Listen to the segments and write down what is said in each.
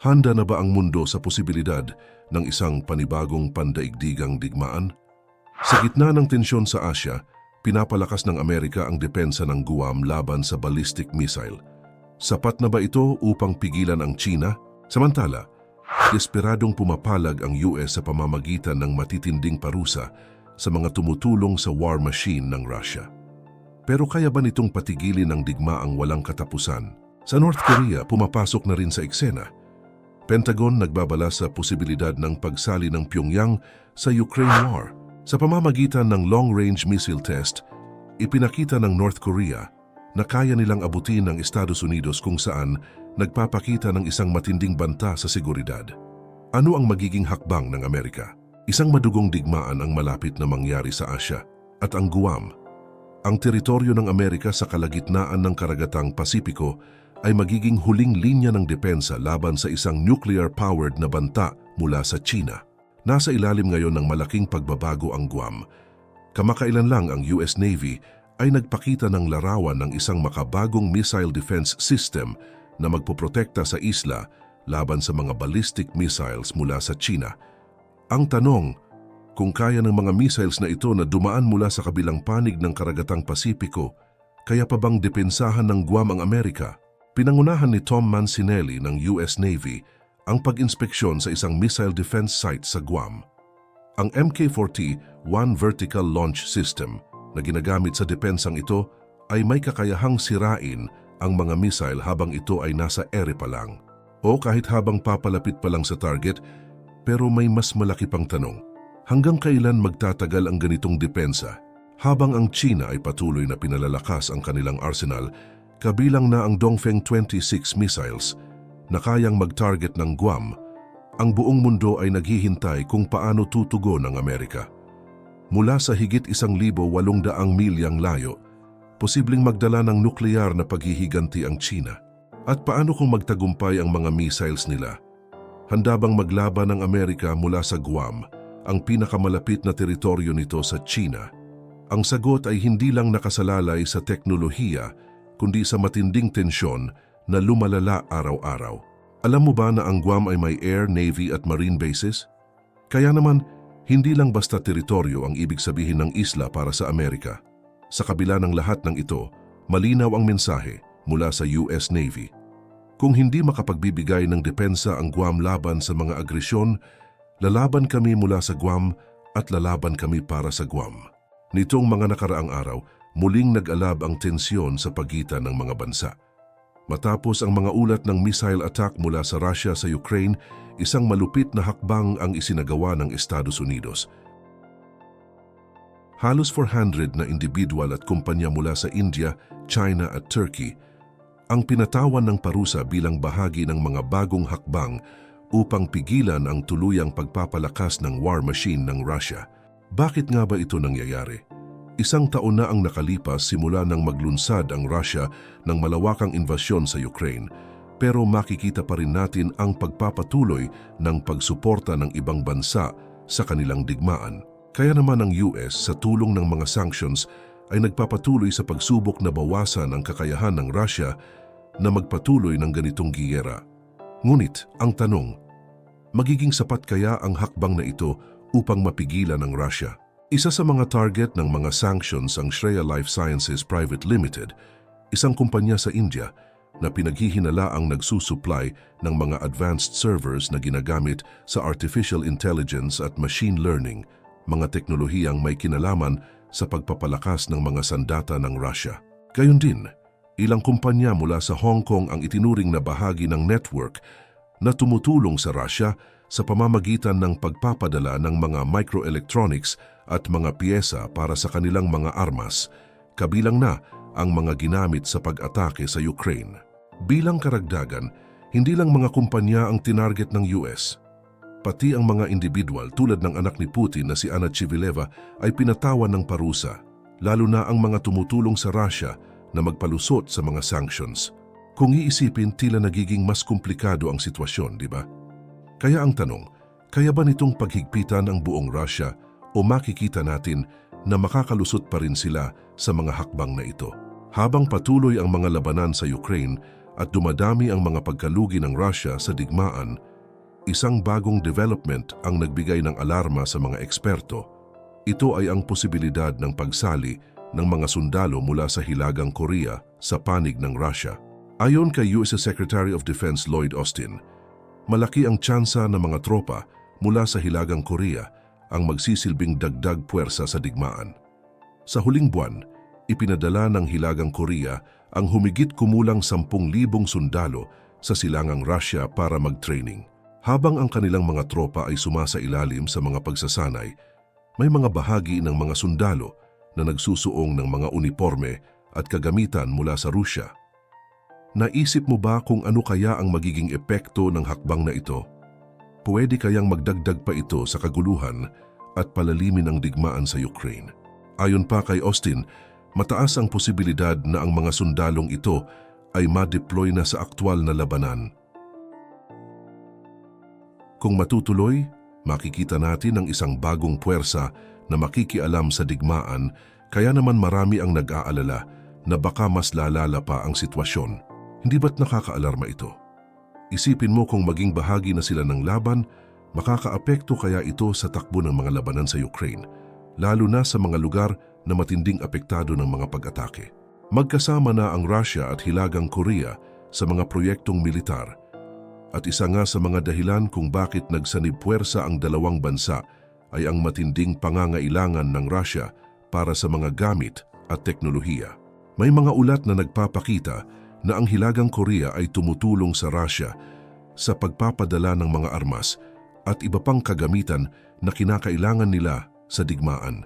Handa na ba ang mundo sa posibilidad ng isang panibagong pandaigdigang digmaan? Sa gitna ng tensyon sa Asya, pinapalakas ng Amerika ang depensa ng Guam laban sa ballistic missile. Sapat na ba ito upang pigilan ang China? Samantala, desperadong pumapalag ang US sa pamamagitan ng matitinding parusa sa mga tumutulong sa war machine ng Russia. Pero kaya ba nitong patigilin ang digmaang walang katapusan? Sa North Korea, pumapasok na rin sa eksena. Pentagon nagbabala sa posibilidad ng pagsali ng Pyongyang sa Ukraine War. Sa pamamagitan ng long-range missile test, ipinakita ng North Korea na kaya nilang abutin ang Estados Unidos kung saan nagpapakita ng isang matinding banta sa seguridad. Ano ang magiging hakbang ng Amerika? Isang madugong digmaan ang malapit na mangyari sa Asya at ang Guam. Ang teritoryo ng Amerika sa kalagitnaan ng karagatang Pasipiko ay magiging huling linya ng depensa laban sa isang nuclear-powered na banta mula sa China. Nasa ilalim ngayon ng malaking pagbabago ang Guam. Kamakailan lang ang US Navy ay nagpakita ng larawan ng isang makabagong missile defense system na magpoprotekta sa isla laban sa mga ballistic missiles mula sa China. Ang tanong, kung kaya ng mga missiles na ito na dumaan mula sa kabilang panig ng karagatang Pasipiko, kaya pa bang depensahan ng Guam ang Amerika? Pinangunahan ni Tom Mancinelli ng US Navy ang pag-inspeksyon sa isang missile defense site sa Guam. Ang MK-40-1 Vertical Launch System na ginagamit sa depensang ito ay may kakayahang sirain ang mga missile habang ito ay nasa ere pa lang o kahit habang papalapit pa lang sa target pero may mas malaki pang tanong. Hanggang kailan magtatagal ang ganitong depensa habang ang China ay patuloy na pinalalakas ang kanilang arsenal kabilang na ang Dongfeng 26 missiles na kayang mag-target ng Guam, ang buong mundo ay naghihintay kung paano tutugon ng Amerika. Mula sa higit isang libo walong daang milyang layo, posibleng magdala ng nuklear na paghihiganti ang China. At paano kung magtagumpay ang mga missiles nila? Handa bang maglaban ng Amerika mula sa Guam, ang pinakamalapit na teritoryo nito sa China? Ang sagot ay hindi lang nakasalalay sa teknolohiya, kundi sa matinding tensyon na lumalala araw-araw. Alam mo ba na ang Guam ay may air, navy at marine bases? Kaya naman, hindi lang basta teritoryo ang ibig sabihin ng isla para sa Amerika. Sa kabila ng lahat ng ito, malinaw ang mensahe mula sa US Navy. Kung hindi makapagbibigay ng depensa ang Guam laban sa mga agresyon, lalaban kami mula sa Guam at lalaban kami para sa Guam. Nitong mga nakaraang araw, muling nag-alab ang tensyon sa pagitan ng mga bansa. Matapos ang mga ulat ng missile attack mula sa Russia sa Ukraine, isang malupit na hakbang ang isinagawa ng Estados Unidos. Halos 400 na individual at kumpanya mula sa India, China at Turkey ang pinatawan ng parusa bilang bahagi ng mga bagong hakbang upang pigilan ang tuluyang pagpapalakas ng war machine ng Russia. Bakit nga ba ito nangyayari? Isang taon na ang nakalipas simula nang maglunsad ang Russia ng malawakang invasyon sa Ukraine, pero makikita pa rin natin ang pagpapatuloy ng pagsuporta ng ibang bansa sa kanilang digmaan. Kaya naman ang US sa tulong ng mga sanctions ay nagpapatuloy sa pagsubok na bawasan ang kakayahan ng Russia na magpatuloy ng ganitong giyera. Ngunit ang tanong, magiging sapat kaya ang hakbang na ito upang mapigilan ang Russia? Isa sa mga target ng mga sanctions ang Shreya Life Sciences Private Limited, isang kumpanya sa India na pinaghihinala ang nagsusupply ng mga advanced servers na ginagamit sa artificial intelligence at machine learning, mga teknolohiyang may kinalaman sa pagpapalakas ng mga sandata ng Russia. Gayun din, ilang kumpanya mula sa Hong Kong ang itinuring na bahagi ng network na tumutulong sa Russia sa pamamagitan ng pagpapadala ng mga microelectronics at mga piyesa para sa kanilang mga armas, kabilang na ang mga ginamit sa pag-atake sa Ukraine. Bilang karagdagan, hindi lang mga kumpanya ang tinarget ng US. Pati ang mga individual tulad ng anak ni Putin na si Anna Chivileva ay pinatawan ng parusa, lalo na ang mga tumutulong sa Russia na magpalusot sa mga sanctions. Kung iisipin, tila nagiging mas komplikado ang sitwasyon, di ba? Kaya ang tanong, kaya ba nitong paghigpitan ang buong Russia o makikita natin na makakalusot pa rin sila sa mga hakbang na ito? Habang patuloy ang mga labanan sa Ukraine at dumadami ang mga pagkalugi ng Russia sa digmaan, isang bagong development ang nagbigay ng alarma sa mga eksperto. Ito ay ang posibilidad ng pagsali ng mga sundalo mula sa Hilagang Korea sa panig ng Russia. Ayon kay US Secretary of Defense Lloyd Austin, malaki ang tsansa ng mga tropa mula sa Hilagang Korea ang magsisilbing dagdag puwersa sa digmaan. Sa huling buwan, ipinadala ng Hilagang Korea ang humigit kumulang 10,000 sundalo sa silangang Russia para mag-training. Habang ang kanilang mga tropa ay sumasailalim sa mga pagsasanay, may mga bahagi ng mga sundalo na nagsusuong ng mga uniforme at kagamitan mula sa Rusya. Naisip mo ba kung ano kaya ang magiging epekto ng hakbang na ito? Pwede kayang magdagdag pa ito sa kaguluhan at palalimin ang digmaan sa Ukraine. Ayon pa kay Austin, mataas ang posibilidad na ang mga sundalong ito ay ma-deploy na sa aktwal na labanan. Kung matutuloy, makikita natin ang isang bagong puwersa na makikialam sa digmaan kaya naman marami ang nag-aalala na baka mas lalala pa ang sitwasyon. Hindi ba't nakakaalarma ito? Isipin mo kung maging bahagi na sila ng laban, makakaapekto kaya ito sa takbo ng mga labanan sa Ukraine, lalo na sa mga lugar na matinding apektado ng mga pag-atake. Magkasama na ang Russia at Hilagang Korea sa mga proyektong militar at isa nga sa mga dahilan kung bakit nagsanib puwersa ang dalawang bansa ay ang matinding pangangailangan ng Russia para sa mga gamit at teknolohiya. May mga ulat na nagpapakita na ang Hilagang Korea ay tumutulong sa Russia sa pagpapadala ng mga armas at iba pang kagamitan na kinakailangan nila sa digmaan.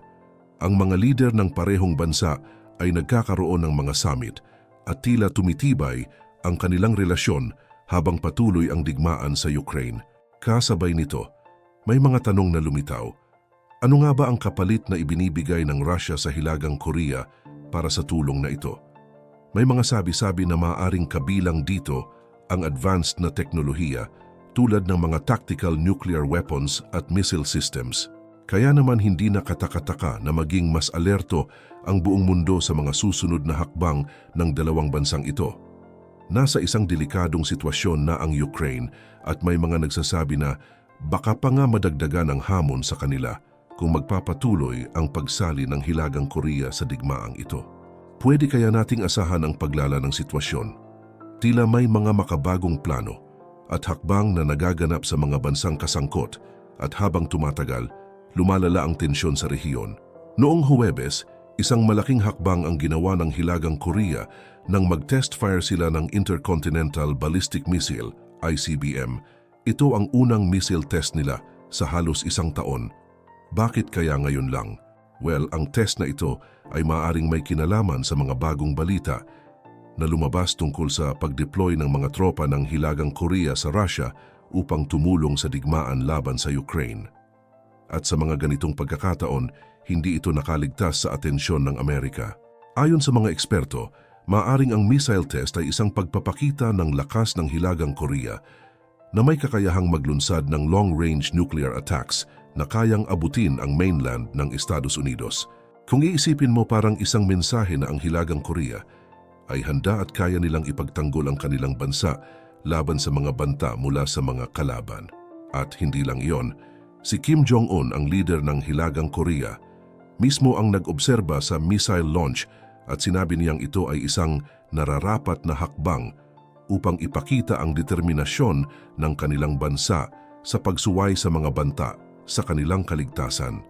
Ang mga lider ng parehong bansa ay nagkakaroon ng mga summit at tila tumitibay ang kanilang relasyon habang patuloy ang digmaan sa Ukraine. Kasabay nito, may mga tanong na lumitaw. Ano nga ba ang kapalit na ibinibigay ng Russia sa Hilagang Korea para sa tulong na ito? May mga sabi-sabi na maaaring kabilang dito ang advanced na teknolohiya tulad ng mga tactical nuclear weapons at missile systems. Kaya naman hindi nakatakataka na maging mas alerto ang buong mundo sa mga susunod na hakbang ng dalawang bansang ito. Nasa isang delikadong sitwasyon na ang Ukraine at may mga nagsasabi na baka pa nga madagdagan ang hamon sa kanila kung magpapatuloy ang pagsali ng Hilagang Korea sa digmaang ito. Pwede kaya nating asahan ang paglala ng sitwasyon. Tila may mga makabagong plano at hakbang na nagaganap sa mga bansang kasangkot at habang tumatagal, lumalala ang tensyon sa rehiyon. Noong Huwebes, isang malaking hakbang ang ginawa ng Hilagang Korea nang mag-test fire sila ng Intercontinental Ballistic Missile, ICBM. Ito ang unang missile test nila sa halos isang taon. Bakit kaya ngayon lang? Well, ang test na ito ay maaring may kinalaman sa mga bagong balita na lumabas tungkol sa pag-deploy ng mga tropa ng Hilagang Korea sa Russia upang tumulong sa digmaan laban sa Ukraine. At sa mga ganitong pagkakataon, hindi ito nakaligtas sa atensyon ng Amerika. Ayon sa mga eksperto, maaring ang missile test ay isang pagpapakita ng lakas ng Hilagang Korea na may kakayahang maglunsad ng long-range nuclear attacks na kayang abutin ang mainland ng Estados Unidos. Kung iisipin mo parang isang mensahe na ang Hilagang Korea ay handa at kaya nilang ipagtanggol ang kanilang bansa laban sa mga banta mula sa mga kalaban. At hindi lang iyon, si Kim Jong-un ang leader ng Hilagang Korea, mismo ang nag-obserba sa missile launch at sinabi niyang ito ay isang nararapat na hakbang upang ipakita ang determinasyon ng kanilang bansa sa pagsuway sa mga banta sa kanilang kaligtasan.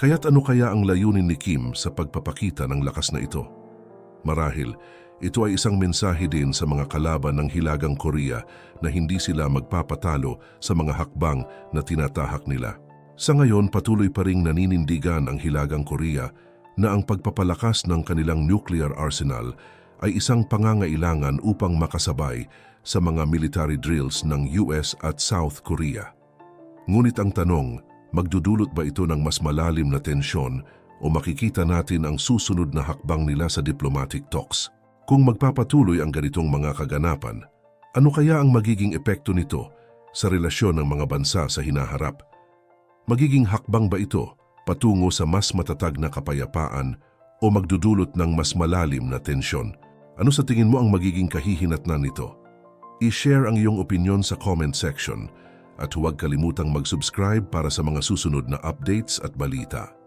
Kaya't ano kaya ang layunin ni Kim sa pagpapakita ng lakas na ito? Marahil, ito ay isang mensahe din sa mga kalaban ng Hilagang Korea na hindi sila magpapatalo sa mga hakbang na tinatahak nila. Sa ngayon, patuloy pa ring naninindigan ang Hilagang Korea na ang pagpapalakas ng kanilang nuclear arsenal ay isang pangangailangan upang makasabay sa mga military drills ng US at South Korea. Ngunit ang tanong, Magdudulot ba ito ng mas malalim na tensyon o makikita natin ang susunod na hakbang nila sa diplomatic talks? Kung magpapatuloy ang ganitong mga kaganapan, ano kaya ang magiging epekto nito sa relasyon ng mga bansa sa hinaharap? Magiging hakbang ba ito patungo sa mas matatag na kapayapaan o magdudulot ng mas malalim na tensyon? Ano sa tingin mo ang magiging kahihinatnan nito? I-share ang iyong opinion sa comment section at huwag kalimutang mag-subscribe para sa mga susunod na updates at balita.